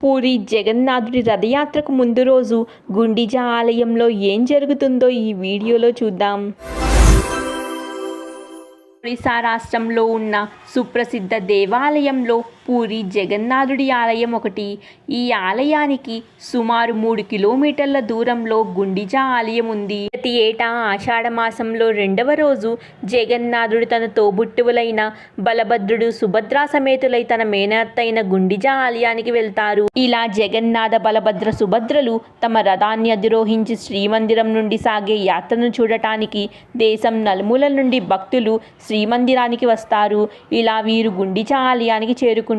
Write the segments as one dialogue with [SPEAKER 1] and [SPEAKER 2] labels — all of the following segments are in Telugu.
[SPEAKER 1] పూరి జగన్నాథుడి రథయాత్రకు ముందు రోజు గుండిజా ఆలయంలో ఏం జరుగుతుందో ఈ వీడియోలో చూద్దాం. ఒరిస్సా రాష్ట్రంలో ఉన్న సుప్రసిద్ధ దేవాలయంలో పూరి జగన్నాథుడి ఆలయం ఒకటి. ఈ ఆలయానికి సుమారు మూడు కిలోమీటర్ల దూరంలో గుండిజా ఆలయం ఉంది. ప్రతి ఏటా ఆషాఢ మాసంలో రెండవ రోజు జగన్నాథుడు తన తోబుట్టువులైన బలభద్రుడు సుభద్రా సమేతులై తన మేనత్తైన గుండిజా ఆలయానికి వెళ్తారు. ఇలా జగన్నాథ బలభద్ర సుభద్రలు తమ రథాన్ని అధిరోహించి శ్రీమందిరం నుండి సాగే యాత్రను చూడటానికి దేశం నలుమూలల నుండి భక్తులు శ్రీమందిరానికి వస్తారు. ఇలా వీరు గుండిచా ఆలయానికి చేరుకుంటారు.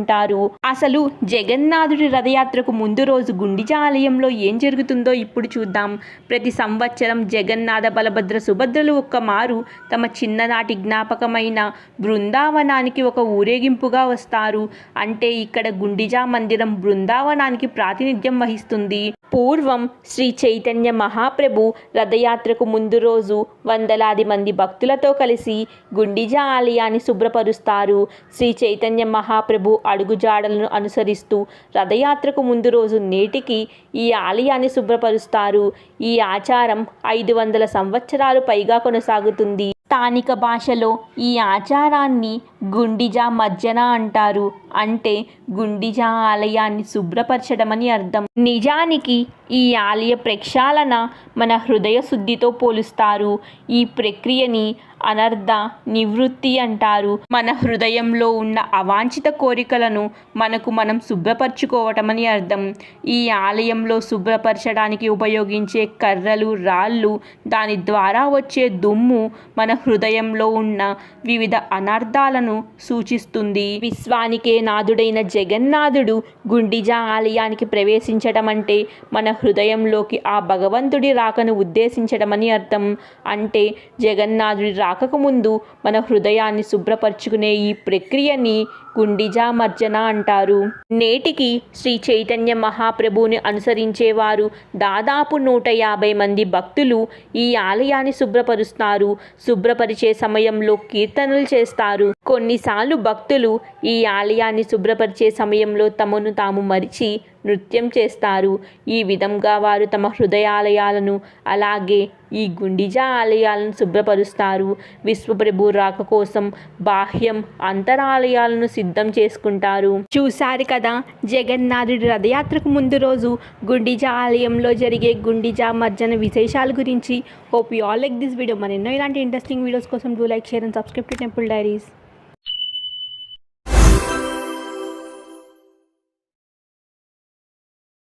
[SPEAKER 1] అసలు జగన్నాథుడి రథయాత్రకు ముందు రోజు గుండిచా ఆలయంలో ఏం జరుగుతుందో ఇప్పుడు చూద్దాం. ప్రతి సంవత్సరం జగన్నాథ బలభద్ర సుభద్రలు ఒక్క మారు తమ చిన్ననాటి జ్ఞాపకమైన బృందావనానికి ఒక ఊరేగింపుగా వస్తారు. అంటే ఇక్కడ గుండిజా మందిరం బృందావనానికి ప్రాతినిధ్యం వహిస్తుంది. పూర్వం శ్రీ చైతన్య మహాప్రభు రథయాత్రకు ముందు రోజు వందలాది మంది భక్తులతో కలిసి గుండిజా ఆలయాన్ని శుభ్రపరుస్తారు. శ్రీ చైతన్య మహాప్రభు అడుగుజాడలను అనుసరిస్తూ రథయాత్రకు ముందు రోజు నేటికి ఈ ఆలయాన్ని శుభ్రపరుస్తారు. ఈ ఆచారం ఐదు వందల సంవత్సరాలు పైగా కొనసాగుతుంది. స్థానిక భాషలో ఈ ఆచారాన్ని గుండిజా మజ్జన అంటారు. అంటే గుండిజా ఆలయాన్ని శుభ్రపరచడం అని అర్థం. నిజానికి ఈ ఆలయ ప్రక్షాళన మన హృదయ శుద్ధితో పోలుస్తారు. ఈ ప్రక్రియని అనర్థ నివృత్తి అంటారు. మన హృదయంలో ఉన్న అవాంఛిత కోరికలను మనకు మనం శుభ్రపరచుకోవటమని అర్థం. ఈ ఆలయంలో శుభ్రపరచడానికి ఉపయోగించే కర్రలు రాళ్ళు దాని ద్వారా వచ్చే దుమ్ము మన హృదయంలో ఉన్న వివిధ అనర్థాలను సూచిస్తుంది. విశ్వానికే నాథుడైన జగన్నాథుడు గుండిజా ఆలయానికి ప్రవేశించడం అంటే మన హృదయంలోకి ఆ భగవంతుడి రాకను ఉద్దేశించడమని అర్థం. అంటే జగన్నాథుడి రా తాకకముందు మన హృదయాన్ని శుభ్రపరుచుకునే ఈ ప్రక్రియని గుండిజా మర్జన అంటారు. నేటికి శ్రీ చైతన్య మహాప్రభుని అనుసరించేవారు దాదాపు నూట యాభై మంది భక్తులు ఈ ఆలయాన్ని శుభ్రపరుస్తారు. శుభ్రపరిచే సమయంలో కీర్తనలు చేస్తారు. కొన్నిసార్లు భక్తులు ఈ ఆలయాన్ని శుభ్రపరిచే సమయంలో తమను తాము మరిచి నృత్యం చేస్తారు. ఈ విధంగా వారు తమ హృదయాలయాలను అలాగే ఈ గుండిజా ఆలయాలను శుభ్రపరుస్తారు. విశ్వప్రభు రాక కోసం బాహ్యం అంతరాలయాలను సిద్ధం చేసుకుంటారు. చూశారు కదా జగన్నాథుడి రథయాత్రకు ముందు రోజు గుండిజా ఆలయంలో జరిగే గుండిజా మర్జన విశేషాల గురించి hope you all like this video మరెన్నో ఇలాంటి ఇంట్రెస్టింగ్ వీడియోస్ కోసం do like share and subscribe to temple diaries